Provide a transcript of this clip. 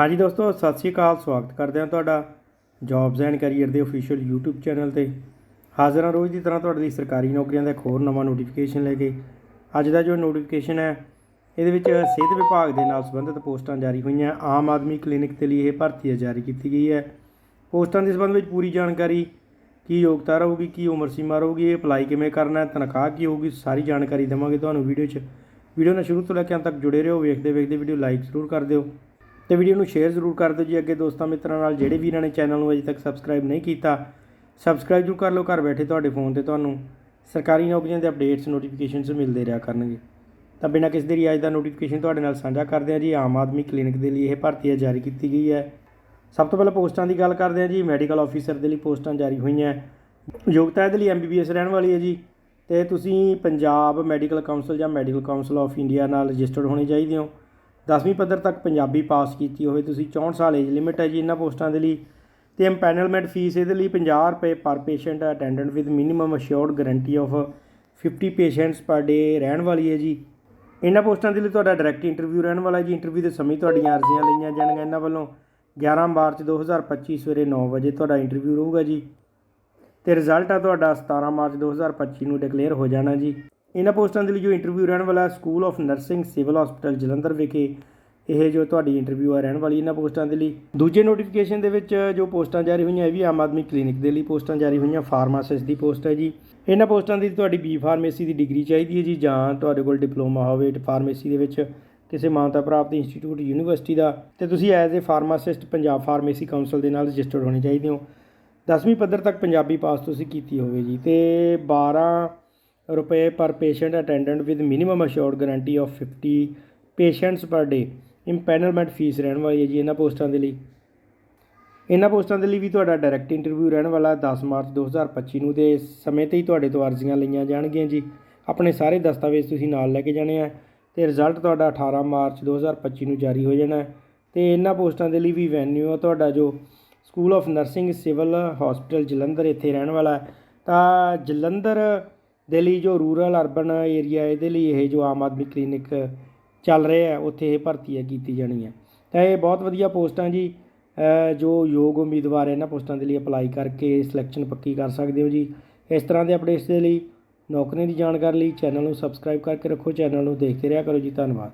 ਹਾਂਜੀ ਦੋਸਤੋ, ਸਤਿ ਸ਼੍ਰੀ ਅਕਾਲ, ਸਵਾਗਤ ਕਰਦੇ ਹਾਂ ਤੁਹਾਡਾ ਜੌਬਸ ਐਂਡ ਕੈਰੀਅਰ ਦੇ ਅਫੀਸ਼ੀਅਲ YouTube ਚੈਨਲ ਤੇ। ਹਾਜ਼ਰ ਹਾਂ ਰੋਜ਼ ਦੀ ਤਰ੍ਹਾਂ ਤੁਹਾਡੇ ਲਈ ਸਰਕਾਰੀ ਨੌਕਰੀਆਂ ਦਾ ਇੱਕ ਹੋਰ ਨਵਾਂ ਨੋਟੀਫਿਕੇਸ਼ਨ ਲੈ ਕੇ। ਅੱਜ ਦਾ ਜੋ ਨੋਟੀਫਿਕੇਸ਼ਨ ਹੈ, ਇਹਦੇ ਵਿੱਚ ਸਿਹਤ ਵਿਭਾਗ ਦੇ ਨਾਲ ਸੰਬੰਧਿਤ ਪੋਸਟਾਂ ਜਾਰੀ ਹੋਈਆਂ। ਆਮ ਆਦਮੀ ਕਲੀਨਿਕ ਦੇ ਲਈ ਇਹ ਭਰਤੀ ਜਾਰੀ ਕੀਤੀ ਗਈ ਹੈ। ਪੋਸਟਾਂ ਦੇ ਸੰਬੰਧ ਵਿੱਚ ਪੂਰੀ ਜਾਣਕਾਰੀ, ਕੀ ਯੋਗਤਾ ਰਹੂਗੀ, ਕੀ ਉਮਰ ਸੀਮਾ ਰਹੂਗੀ, ਇਹ ਅਪਲਾਈ ਕਿਵੇਂ ਕਰਨਾ ਹੈ ਤਨਖਾਹ ਕੀ ਹੋਊਗੀ, ਸਾਰੀ ਜਾਣਕਾਰੀ ਦੇਵਾਂਗੇ ਤੁਹਾਨੂੰ ਵੀਡੀਓ 'ਚ। ਵੀਡੀਓ ਨਾਲ ਸ਼ੁਰੂ ਤੋਂ ਲੈ ਕੇ ਅੰਤ ਤੱਕ ਜੁੜੇ ਰਹੋ ਵੇਖਦੇ ਵੇਖਦੇ ਵੀਡੀਓ ਲਾਈਕ ਜ਼ਰੂਰ ਕਰ ਦਿਓ। ਤੇ ਵੀਡੀਓ ਨੂੰ ਸ਼ੇਅਰ ਜ਼ਰੂਰ ਕਰ ਦਿਓ ਜੀ ਅੱਗੇ ਦੋਸਤਾਂ ਮਿੱਤਰਾਂ ਨਾਲ, ਜਿਹੜੇ ਵੀਰਾਂ ਨੇ ਚੈਨਲ ਨੂੰ ਅਜੇ ਤੱਕ ਸਬਸਕ੍ਰਾਈਬ ਨਹੀਂ ਕੀਤਾ ਸਬਸਕ੍ਰਾਈਬ ਜ਼ਰੂਰ ਕਰ ਲਓ, ਘਰ ਬੈਠੇ ਤੁਹਾਡੇ ਫੋਨ ਤੇ ਤੁਹਾਨੂੰ ਸਰਕਾਰੀ ਨੌਕਰੀਆਂ ਦੇ ਅਪਡੇਟਸ ਨੋਟੀਫਿਕੇਸ਼ਨਸ ਮਿਲਦੇ ਰਿਹਾ ਕਰਨਗੇ। ਤਾਂ ਬਿਨਾਂ ਕਿਸੇ ਦੇਰੀ ਅੱਜ ਦਾ ਨੋਟੀਫਿਕੇਸ਼ਨ ਤੁਹਾਡੇ ਨਾਲ ਸਾਂਝਾ ਕਰਦੇ ਹਾਂ ਜੀ, ਆਮ ਆਦਮੀ ਕਲੀਨਿਕ ਦੇ ਲਈ ਇਹ ਭਰਤੀ ਹੈ ਜਾਰੀ ਕੀਤੀ ਗਈ ਹੈ। ਸਭ ਤੋਂ ਪਹਿਲਾਂ ਪੋਸਟਾਂ ਦੀ ਗੱਲ ਕਰਦੇ ਹਾਂ ਜੀ ਮੈਡੀਕਲ ਆਫੀਸਰ ਦੇ ਲਈ ਪੋਸਟਾਂ ਜਾਰੀ ਹੋਈਆਂ। ਯੋਗਤਾ ਇਹਦੇ ਲਈ ਐਮਬੀਬੀਐਸ ਰਹਿਣ ਵਾਲੀ ਹੈ ਜੀ, ਤੇ ਤੁਸੀਂ ਪੰਜਾਬ ਮੈਡੀਕਲ ਕਾਉਂਸਲ ਜਾਂ ਮੈਡੀਕਲ ਕਾਉਂਸਲ ਆਫ ਇੰਡੀਆ ਨਾਲ ਰਜਿਸਟਰਡ ਹੋਣੇ ਚਾਹੀਦੇ ਹੋ। 10ਵੀਂ ਪੱਧਰ ਤੱਕ ਪੰਜਾਬੀ ਪਾਸ ਕੀਤੀ ਹੋਵੇ। ਤੁਸੀਂ 64 ਸਾਲ ਏਜ ਲਿਮਿਟ ਹੈ ਜੀ ਇਹਨਾਂ ਪੋਸਟਾਂ ਦੇ ਲਈ। ਤੇ ਐਮਪੈਨਲਮੈਂਟ ਫੀਸ ਇਹਦੇ ਲਈ 50 ਰੁਪਏ per patient attendant with minimum assured guarantee of 50 patients per day ਰਹਿਣ ਵਾਲੀ ਹੈ ਜੀ। ਇਹਨਾਂ ਪੋਸਟਾਂ ਦੇ ਲਈ ਤੁਹਾਡਾ ਡਾਇਰੈਕਟ ਇੰਟਰਵਿਊ ਰਹਿਣ ਵਾਲਾ ਜੀ। ਇੰਟਰਵਿਊ ਦੇ ਸਮੇਂ ਤੁਹਾਡੀਆਂ ਅਰਜ਼ੀਆਂ ਲਈਆਂ ਜਾਣਗੀਆਂ ਇਹਨਾਂ ਵੱਲੋਂ। 11 ਮਾਰਚ 2025 ਸਵੇਰੇ 9 ਵਜੇ ਤੁਹਾਡਾ ਇੰਟਰਵਿਊ ਰਹੂਗਾ ਜੀ। ਤੇ ਰਿਜ਼ਲਟ ਆ ਤੁਹਾਡਾ 17 ਮਾਰਚ 2025 ਨੂੰ ਡਿਕਲੇਅਰ ਹੋ ਜਾਣਾ ਜੀ। ਇਹਨਾਂ ਪੋਸਟਾਂ ਦੇ ਲਈ ਜੋ ਇੰਟਰਵਿਊ ਰਹਿਣ ਵਾਲਾ school of nursing civil hospital Jalandhar ਵਿਖੇ ਇਹ ਜੋ ਤੁਹਾਡੀ ਇੰਟਰਵਿਊ ਆ ਰਹਿਣ ਵਾਲੀ ਇਹਨਾਂ ਪੋਸਟਾਂ ਦੇ ਲਈ। ਦੂਜੇ ਨੋਟੀਫਿਕੇਸ਼ਨ ਦੇ ਵਿੱਚ ਜੋ ਪੋਸਟਾਂ ਜਾਰੀ ਹੋਈਆਂ ਇਹ ਵੀ ਆਮ ਆਦਮੀ ਕਲੀਨਿਕ ਦੇ ਲਈ ਪੋਸਟਾਂ ਜਾਰੀ ਹੋਈਆਂ ਫਾਰਮਾਸਿਸਟ ਦੀ ਪੋਸਟ ਹੈ ਜੀ। ਇਹਨਾਂ ਪੋਸਟਾਂ ਦੀ ਤੁਹਾਡੀ ਬੀ ਫਾਰਮੇਸੀ ਦੀ ਡਿਗਰੀ ਚਾਹੀਦੀ ਹੈ ਜੀ, ਜਾਂ ਤੁਹਾਡੇ ਕੋਲ ਡਿਪਲੋਮਾ ਹੋਵੇ ਫਾਰਮੇਸੀ ਦੇ ਵਿੱਚ, ਕਿਸੇ ਮਾਨਤਾ ਪ੍ਰਾਪਤ ਇੰਸਟੀਚਿਊਟ ਯੂਨੀਵਰਸਿਟੀ ਦਾ, ਤੇ ਤੁਸੀਂ as a pharmacist Punjab pharmacy council ਦੇ ਨਾਲ ਰਜਿਸਟਰਡ ਹੋਣੇ ਚਾਹੀਦੇ ਹੋ। 10ਵੀਂ ਪੱਧਰ ਤੱਕ ਪੰਜਾਬੀ ਪਾਸ ਤੁਸੀਂ ਕੀਤੀ ਹੋਵੇ ਜੀ, ਤੇ 12 ਰੁਪਏ per patient attendant with minimum assured guarantee of 50 patients per day empanelment fees ਰਹਿਣ ਵਾਲੀ ਹੈ ਜੀ ਇਹਨਾਂ ਪੋਸਟਾਂ ਦੇ ਲਈ। ਇਹਨਾਂ ਪੋਸਟਾਂ ਦੇ ਲਈ ਵੀ ਤੁਹਾਡਾ ਡਾਇਰੈਕਟ ਇੰਟਰਵਿਊ ਰਹਿਣ ਵਾਲਾ 10 ਮਾਰਚ 2025 ਨੂੰ ਤੇ ਸਮੇਂ ਤੇ ਹੀ ਤੁਹਾਡੇ ਤੋਂ ਅਰਜ਼ੀਆਂ ਲਈਆਂ ਜਾਣਗੀਆਂ ਜੀ। ਆਪਣੇ ਸਾਰੇ ਦਸਤਾਵੇਜ਼ ਤੁਸੀਂ ਨਾਲ ਲੈ ਕੇ ਜਾਣੇ ਆ ਤੇ ਰਿਜ਼ਲਟ ਤੁਹਾਡਾ 18 ਮਾਰਚ 2025 ਨੂੰ ਜਾਰੀ ਹੋ ਜਾਣਾ। ਹੈ ਤੇ ਇਹਨਾਂ ਪੋਸਟਾਂ ਦੇ ਲਈ ਵੀ ਵੈਨਿਊ ਆ ਤੁਹਾਡਾ ਜੋ school of nursing civil hospital Jalandhar ਇੱਥੇ ਰਹਿਣ ਵਾਲਾ। ਤਾਂ ਜਲੰਧਰ ਦੇ ਲਈ ਜੋ ਰੂਰਲ ਅਰਬਨ ਏਰੀਆ ਇਹਦੇ ਲਈ ਇਹ ਜੋ ਆਮ ਆਦਮੀ ਕਲੀਨਿਕ ਚੱਲ ਰਿਹਾ ਉੱਥੇ ਇਹ ਭਰਤੀ ਹੈ ਕੀਤੀ ਜਾਣੀ ਹੈ ਤਾਂ ਇਹ ਬਹੁਤ ਵਧੀਆ ਪੋਸਟਾਂ ਜੀ। ਜੋ ਯੋਗ ਉਮੀਦਵਾਰ ਇਹਨਾਂ ਪੋਸਟਾਂ ਦੇ ਲਈ ਅਪਲਾਈ ਕਰਕੇ ਸਿਲੈਕਸ਼ਨ ਪੱਕੀ ਕਰ ਸਕਦੇ ਹੋ ਜੀ। ਇਸ ਤਰ੍ਹਾਂ ਦੇ ਅਪਡੇਟਸ ਦੇ ਲਈ ਨੌਕਰੀਆਂ ਦੀ ਜਾਣਕਾਰੀ ਲਈ ਚੈਨਲ ਨੂੰ ਸਬਸਕ੍ਰਾਈਬ ਕਰਕੇ ਰੱਖੋ। ਚੈਨਲ ਨੂੰ ਦੇਖਦੇ ਰਿਹਾ ਕਰੋ ਜੀ। ਧੰਨਵਾਦ।